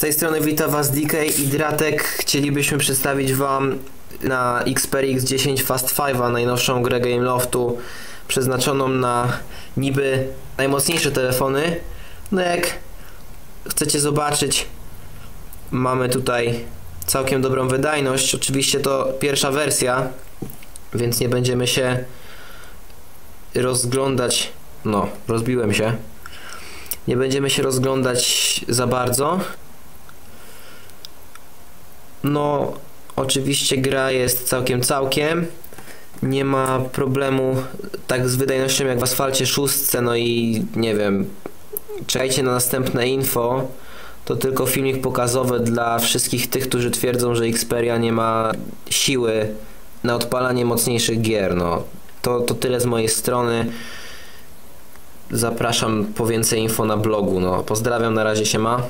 Tej strony witam Was DK i Dratek. Chcielibyśmy przedstawić Wam na Xperia X10 Fast 5 najnowszą grę Gameloftu przeznaczoną na niby najmocniejsze telefony. No jak chcecie zobaczyć, mamy tutaj całkiem dobrą wydajność. Oczywiście to pierwsza wersja, więc nie będziemy się rozglądać. No, rozbiłem się. Nie będziemy się rozglądać za bardzo. No, oczywiście gra jest całkiem całkiem. Nie ma problemu tak z wydajnością jak w asfalcie szóstce, no i nie wiem. Czekajcie na następne info. To tylko filmik pokazowy dla wszystkich tych, którzy twierdzą, że Xperia nie ma siły na odpalanie mocniejszych gier. No, to, to tyle z mojej strony. Zapraszam po więcej info na blogu. No, pozdrawiam, na razie się ma.